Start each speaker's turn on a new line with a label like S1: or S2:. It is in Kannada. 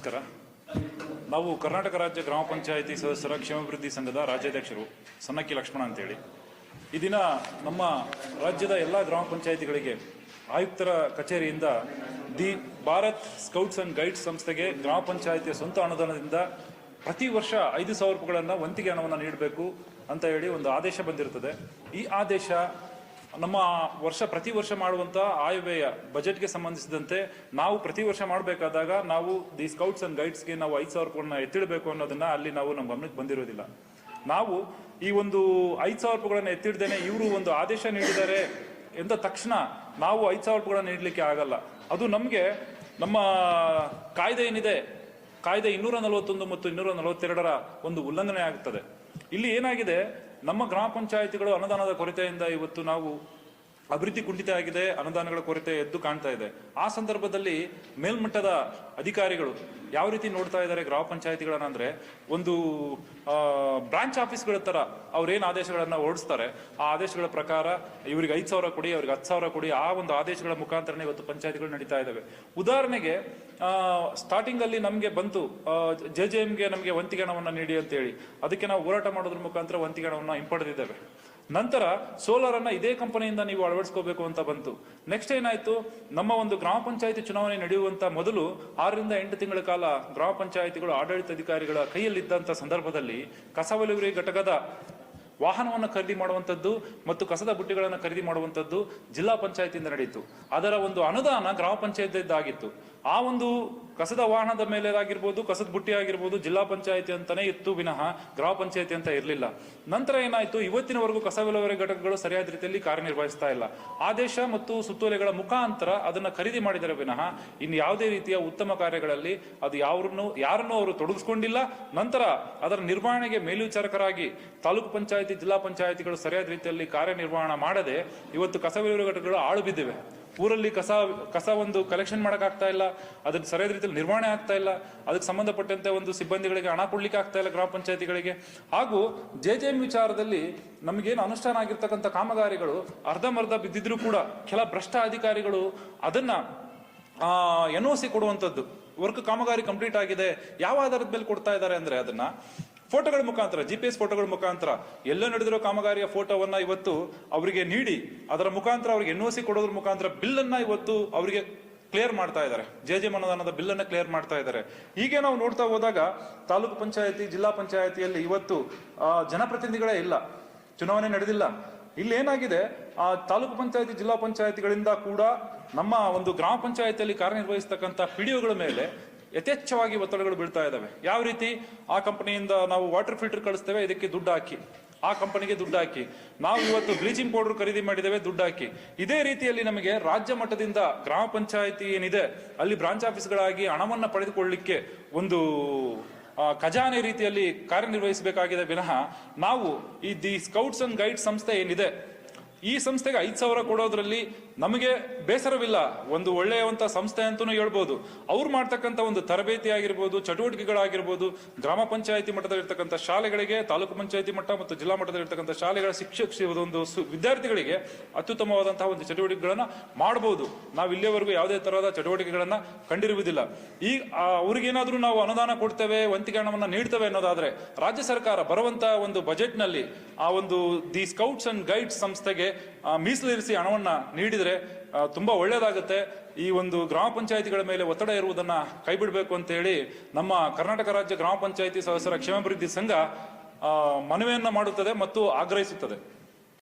S1: ನಮಸ್ಕಾರ. ನಾವು ಕರ್ನಾಟಕ ರಾಜ್ಯ ಗ್ರಾಮ ಪಂಚಾಯಿತಿ ಸದಸ್ಯರ ಕ್ಷೇಮಾಭಿವೃದ್ಧಿ ಸಂಘದ ರಾಜ್ಯಾಧ್ಯಕ್ಷರು ಸನ್ನಕ್ಕಿ ಲಕ್ಷ್ಮಣ ಅಂತೇಳಿ. ಈ ದಿನ ನಮ್ಮ ರಾಜ್ಯದ ಎಲ್ಲ ಗ್ರಾಮ ಪಂಚಾಯಿತಿಗಳಿಗೆ ಆಯುಕ್ತರ ಕಚೇರಿಯಿಂದ the Bharat scouts and guides ಸಂಸ್ಥೆಗೆ ಗ್ರಾಮ ಪಂಚಾಯಿತಿಯ ಸ್ವಂತ ಅನುದಾನದಿಂದ ಪ್ರತಿ ವರ್ಷ ಐದು ಸಾವಿರ ರೂಪಾಯಿಗಳನ್ನು ವಂತಿಗೆ ಹಣವನ್ನು ನೀಡಬೇಕು ಅಂತ ಹೇಳಿ ಒಂದು ಆದೇಶ ಬಂದಿರುತ್ತದೆ. ಈ ಆದೇಶ ನಮ್ಮ ವರ್ಷ ಪ್ರತಿ ವರ್ಷ ಮಾಡುವಂತ ಆಯವ್ಯಯ ಬಜೆಟ್ಗೆ ಸಂಬಂಧಿಸಿದಂತೆ ನಾವು ಪ್ರತಿ ವರ್ಷ ಮಾಡಬೇಕಾದಾಗ ನಾವು ದಿ ಸ್ಕೌಟ್ಸ್ ಅಂಡ್ ಗೈಡ್ಸ್ಗೆ ನಾವು ಐದು ಸಾವಿರ ರೂಪಾಯಿನ ಎತ್ತಿಡಬೇಕು ಅನ್ನೋದನ್ನ ಅಲ್ಲಿ ನಾವು ನಮ್ಮ ಗಮನಕ್ಕೆ ಬಂದಿರೋದಿಲ್ಲ. ನಾವು ಈ ಒಂದು ಐದು ಸಾವಿರ ರೂಪಾಯಿಗಳನ್ನ ಎತ್ತಿಡ್ದೇನೆ ಇವರು ಒಂದು ಆದೇಶ ನೀಡಿದ್ದಾರೆ ಎಂದ ತಕ್ಷಣ ನಾವು ಐದು ಸಾವಿರ ರೂಪಾಯಿಗಳನ್ನ ನೀಡಲಿಕ್ಕೆ ಆಗಲ್ಲ. ಅದು ನಮಗೆ ನಮ್ಮ ಕಾಯ್ದೆ ಏನಿದೆ? ಕಾಯ್ದೆ ಇನ್ನೂರ ನಲವತ್ತೊಂದು ಮತ್ತು ಇನ್ನೂರ ನಲವತ್ತೆರಡರ ಒಂದು ಉಲ್ಲಂಘನೆ ಆಗುತ್ತದೆ ಇಲ್ಲಿ ಏನಾಗಿದೆ? ನಮ್ಮ ಗ್ರಾಮ ಪಂಚಾಯಿತಿಗಳು ಅನುದಾನದ ಕೊರತೆಯಿಂದ ಇವತ್ತು ನಾವು ಅಭಿವೃದ್ಧಿ ಕುಂಠಿತ ಆಗಿದೆ, ಅನುದಾನಗಳ ಕೊರತೆ ಎದ್ದು ಕಾಣ್ತಾ ಇದೆ. ಆ ಸಂದರ್ಭದಲ್ಲಿ ಮೇಲ್ಮಟ್ಟದ ಅಧಿಕಾರಿಗಳು ಯಾವ ರೀತಿ ನೋಡ್ತಾ ಇದ್ದಾರೆ ಗ್ರಾಮ ಪಂಚಾಯತಿಗಳನ್ನ ಅಂದ್ರೆ? ಒಂದು ಬ್ರಾಂಚ್ ಆಫೀಸ್ಗಳ ತರ ಅವ್ರೇನು ಆದೇಶಗಳನ್ನ ಓಡಿಸ್ತಾರೆ ಆ ಆದೇಶಗಳ ಪ್ರಕಾರ ಇವರಿಗೆ ಐದು ಸಾವಿರ ಕೊಡಿ, ಅವ್ರಿಗೆ ಹತ್ತು ಸಾವಿರ ಕೊಡಿ, ಆ ಒಂದು ಆದೇಶಗಳ ಮುಖಾಂತರನೇ ಇವತ್ತು ಪಂಚಾಯತಿಗಳು ನಡೀತಾ ಇದ್ದಾವೆ ಉದಾಹರಣೆಗೆ ಸ್ಟಾರ್ಟಿಂಗ್ ಅಲ್ಲಿ ನಮಗೆ ಬಂತು ಜೆ ಜೆ ಎಮ್ಗೆ ನಮಗೆ ವಂತಿಗೆ ಹಣವನ್ನು ನೀಡಿ ಅಂತ ಹೇಳಿ. ಅದಕ್ಕೆ ನಾವು ಹೋರಾಟ ಮಾಡೋದ್ರ ಮುಖಾಂತರ ವಂತಿಗೆ ಹಣವನ್ನು ಹಿಂಪಡೆದಿದ್ದೇವೆ. ನಂತರ ಸೋಲಾರ್ ಅನ್ನ ಇದೇ ಕಂಪನಿಯಿಂದ ನೀವು ಅಳವಡಿಸ್ಕೋಬೇಕು ಅಂತ ಬಂತು. ನೆಕ್ಸ್ಟ್ ಏನಾಯ್ತು? ನಮ್ಮ ಒಂದು ಗ್ರಾಮ ಪಂಚಾಯತಿ ಚುನಾವಣೆ ನಡೆಯುವಂತ ಮೊದಲು ಆರರಿಂದ ಎಂಟು ತಿಂಗಳ ಕಾಲ ಗ್ರಾಮ ಪಂಚಾಯತಿಗಳು ಆಡಳಿತಾಧಿಕಾರಿಗಳ ಕೈಯಲ್ಲಿದ್ದಂತ ಸಂದರ್ಭದಲ್ಲಿ ಕಸ ವಿಲೇವಾರಿ ಘಟಕದ ವಾಹನವನ್ನು ಖರೀದಿ ಮಾಡುವಂಥದ್ದು ಮತ್ತು ಕಸದ ಬುಟ್ಟಿಗಳನ್ನು ಖರೀದಿ ಮಾಡುವಂಥದ್ದು ಜಿಲ್ಲಾ ಪಂಚಾಯತಿಯಿಂದ ನಡೆಯಿತು. ಅದರ ಒಂದು ಅನುದಾನ ಗ್ರಾಮ ಪಂಚಾಯತಿದ್ದಾಗಿತ್ತು ಆ ಒಂದು ಕಸದ ವಾಹನದ ಮೇಲೆ ಆಗಿರ್ಬೋದು ಕಸದ ಬುಟ್ಟಿ ಆಗಿರ್ಬೋದು ಜಿಲ್ಲಾ ಪಂಚಾಯತಿ ಅಂತಾನೆ ಇತ್ತು ವಿನಃ ಗ್ರಾಮ ಪಂಚಾಯತಿ ಅಂತ ಇರಲಿಲ್ಲ. ನಂತರ ಏನಾಯಿತು, ಇವತ್ತಿನವರೆಗೂ ಕಸ ವಿಲೇವಾರಿ ಘಟಕಗಳು ಸರಿಯಾದ ರೀತಿಯಲ್ಲಿ ಕಾರ್ಯನಿರ್ವಹಿಸ್ತಾ ಇಲ್ಲ. ಆದೇಶ ಮತ್ತು ಸುತ್ತೋಲೆಗಳ ಮುಖಾಂತರ ಅದನ್ನು ಖರೀದಿ ಮಾಡಿದರೆ ವಿನಃ ಇನ್ನು ಯಾವುದೇ ರೀತಿಯ ಉತ್ತಮ ಕಾರ್ಯಗಳಲ್ಲಿ ಅದು ಯಾರನ್ನು ಯಾರನ್ನು ಅವರು ತೊಡಗಿಸ್ಕೊಂಡಿಲ್ಲ. ನಂತರ ಅದರ ನಿರ್ವಹಣೆಗೆ ಮೇಲ್ವಿಚಾರಕರಾಗಿ ತಾಲೂಕು ಪಂಚಾಯತಿ ಜಿಲ್ಲಾ ಪಂಚಾಯತಿಗಳು ಸರಿಯಾದ ರೀತಿಯಲ್ಲಿ ಕಾರ್ಯನಿರ್ವಹಣೆ ಮಾಡದೆ ಇವತ್ತು ಕಸ ವಿಲೇವಾರಿ ಘಟಕಗಳು ಆಳು ಬಿದ್ದಿವೆ. ಊರಲ್ಲಿ ಕಸ ಕಸ ಒಂದು ಕಲೆಕ್ಷನ್ ಮಾಡೋಕ್ಕಾಗ್ತಾ ಇಲ್ಲ ಅದಕ್ಕೆ ಸರಿಯಾದ ರೀತಿಯಲ್ಲಿ ನಿರ್ವಹಣೆ ಆಗ್ತಾ ಇಲ್ಲ, ಅದಕ್ಕೆ ಸಂಬಂಧಪಟ್ಟಂತೆ ಒಂದು ಸಿಬ್ಬಂದಿಗಳಿಗೆ ಹಣ ಕೊಡ್ಲಿಕ್ಕೆ ಆಗ್ತಾ ಇಲ್ಲ ಗ್ರಾಮ ಪಂಚಾಯತಿಗಳಿಗೆ. ಹಾಗೂ ಜೆ ಜೆ ಎಂ ವಿಚಾರದಲ್ಲಿ ನಮಗೇನು ಅನುಷ್ಠಾನ ಆಗಿರ್ತಕ್ಕಂಥ ಕಾಮಗಾರಿಗಳು ಅರ್ಧಂಬರ್ಧ ಬಿದ್ದಿದ್ರೂ ಕೂಡ ಕೆಲ ಭ್ರಷ್ಟ ಅಧಿಕಾರಿಗಳು ಅದನ್ನ ಎನ್ ಒ ಸಿ ಕೊಡುವಂಥದ್ದು. ವರ್ಕ್ ಕಾಮಗಾರಿ ಕಂಪ್ಲೀಟ್ ಆಗಿದೆ. ಯಾವ ಆಧಾರದ ಮೇಲೆ ಕೊಡ್ತಾ ಇದ್ದಾರೆ ಅಂದ್ರೆ ಅದನ್ನ ಫೋಟೋಗಳ ಮುಖಾಂತರ ಜಿ ಪಿ ಎಸ್ ಫೋಟೋಗಳ ಮುಖಾಂತರ ಎಲ್ಲ ನಡೆದಿರೋ ಕಾಮಗಾರಿಯ ಫೋಟೋವನ್ನ ಇವತ್ತು ಅವರಿಗೆ ನೀಡಿ, ಅದರ ಮುಖಾಂತರ ಅವ್ರಿಗೆ ಎನ್ ಒ ಸಿ ಕೊಡೋದ್ರ ಮುಖಾಂತರ ಬಿಲ್ ಇವತ್ತು ಅವರಿಗೆ ಕ್ಲಿಯರ್ ಮಾಡ್ತಾ ಇದ್ದಾರೆ. ಜೆ ಜೆ ಮನದಾನದ ಬಿಲ್ ಅನ್ನ ಕ್ಲಿಯರ್ ಮಾಡ್ತಾ ಇದ್ದಾರೆ. ಹೀಗೆ ನಾವು ನೋಡ್ತಾ ಹೋದಾಗ ತಾಲೂಕು ಪಂಚಾಯತಿ, ಜಿಲ್ಲಾ ಪಂಚಾಯತಿಯಲ್ಲಿ ಇವತ್ತು ಜನಪ್ರತಿನಿಧಿಗಳೇ ಇಲ್ಲ. ಚುನಾವಣೆ ನಡೆದಿಲ್ಲ. ಇಲ್ಲಿ ಏನಾಗಿದೆ? ಆ, ತಾಲೂಕು ಪಂಚಾಯತಿ, ಜಿಲ್ಲಾ ಪಂಚಾಯತಿಗಳಿಂದ ಕೂಡ ನಮ್ಮ ಒಂದು ಗ್ರಾಮ ಪಂಚಾಯತಿಯಲ್ಲಿ ಕಾರ್ಯನಿರ್ವಹಿಸ್ತಕ್ಕಂಥ ಪಿಡಿಒಗಳ ಮೇಲೆ ಯಥೇಚ್ಛವಾಗಿ ಒತ್ತಡಗಳು ಬೀಳ್ತಾ ಇದ್ದಾವೆ ಯಾವ ರೀತಿ? ಆ ಕಂಪನಿಯಿಂದ ನಾವು ವಾಟರ್ ಫಿಲ್ಟರ್ ಕಳಿಸ್ತೇವೆ, ಇದಕ್ಕೆ ದುಡ್ಡು ಹಾಕಿ. ಆ ಕಂಪನಿಗೆ ದುಡ್ಡು ಹಾಕಿ. ನಾವು ಇವತ್ತು ಬ್ಲೀಚಿಂಗ್ ಪೌಡರ್ ಖರೀದಿ ಮಾಡಿದ್ದೇವೆ, ದುಡ್ಡು ಹಾಕಿ. ಇದೇ ರೀತಿಯಲ್ಲಿ ನಮಗೆ ರಾಜ್ಯ ಮಟ್ಟದಿಂದ ಗ್ರಾಮ ಪಂಚಾಯಿತಿ ಏನಿದೆ, ಅಲ್ಲಿ ಬ್ರಾಂಚ್ ಆಫೀಸ್ಗಳಾಗಿ ಹಣವನ್ನು ಪಡೆದುಕೊಳ್ಳಿಕ್ಕೆ ಒಂದು ಖಜಾನೆ ರೀತಿಯಲ್ಲಿ ಕಾರ್ಯನಿರ್ವಹಿಸಬೇಕಾಗಿದೆ. ವಿನಃ ನಾವು ಈ ದಿ ಸ್ಕೌಟ್ಸ್ ಅಂಡ್ ಗೈಡ್ಸ್ ಸಂಸ್ಥೆ ಏನಿದೆ, ಈ ಸಂಸ್ಥೆಗೆ ಐದು ಸಾವಿರ ಕೊಡೋದ್ರಲ್ಲಿ ನಮಗೆ ಬೇಸರವಿಲ್ಲ, ಒಂದು ಒಳ್ಳೆಯವಂಥ ಸಂಸ್ಥೆ ಅಂತಲೂ ಹೇಳ್ಬೋದು. ಅವ್ರು ಮಾಡ್ತಕ್ಕಂಥ ಒಂದು ತರಬೇತಿ ಆಗಿರ್ಬೋದು ಚಟುವಟಿಕೆಗಳಾಗಿರ್ಬೋದು, ಗ್ರಾಮ ಪಂಚಾಯಿತಿ ಮಟ್ಟದಲ್ಲಿರ್ತಕ್ಕಂಥ ಶಾಲೆಗಳಿಗೆ, ತಾಲೂಕು ಪಂಚಾಯಿತಿ ಮಟ್ಟ ಮತ್ತು ಜಿಲ್ಲಾ ಮಟ್ಟದಲ್ಲಿರ್ತಕ್ಕಂಥ ಶಾಲೆಗಳ ಶಿಕ್ಷಕ ಒಂದು ವಿದ್ಯಾರ್ಥಿಗಳಿಗೆ ಅತ್ಯುತ್ತಮವಾದಂತಹ ಒಂದು ಚಟುವಟಿಕೆಗಳನ್ನು ಮಾಡ್ಬೋದು. ನಾವು ಇಲ್ಲಿಯವರೆಗೂ ಯಾವುದೇ ತರಹದ ಚಟುವಟಿಕೆಗಳನ್ನು ಕಂಡಿರುವುದಿಲ್ಲ. ಈ ಅವ್ರಿಗೇನಾದ್ರೂ ನಾವು ಅನುದಾನ ಕೊಡ್ತೇವೆ ವಂತಿಕೆ ಹಣವನ್ನು ನೀಡ್ತೇವೆ ಅನ್ನೋದಾದರೆ, ರಾಜ್ಯ ಸರ್ಕಾರ ಬರುವಂತ ಒಂದು ಬಜೆಟ್ನಲ್ಲಿ ಆ ಒಂದು ದಿ ಸ್ಕೌಟ್ಸ್ ಅಂಡ್ ಗೈಡ್ಸ್ ಸಂಸ್ಥೆಗೆ ಮೀಸಲಿರಿಸಿ ಹಣವನ್ನು ನೀಡಿದ್ರೆ ಆ, ತುಂಬಾ ಒಳ್ಳೆಯದಾಗುತ್ತೆ ಈ ಒಂದು ಗ್ರಾಮ ಪಂಚಾಯತಿಗಳ ಮೇಲೆ ಒತ್ತಡ ಇರುವುದನ್ನು ಕೈ ಬಿಡಬೇಕು ಅಂತ ಹೇಳಿ ನಮ್ಮ ಕರ್ನಾಟಕ ರಾಜ್ಯ ಗ್ರಾಮ ಪಂಚಾಯತಿ ಸದಸ್ಯರ ಕ್ಷೇಮಾಭಿವೃದ್ಧಿ ಸಂಘ ಮನವಿಯನ್ನ ಮಾಡುತ್ತದೆ ಮತ್ತು ಆಗ್ರಹಿಸುತ್ತದೆ.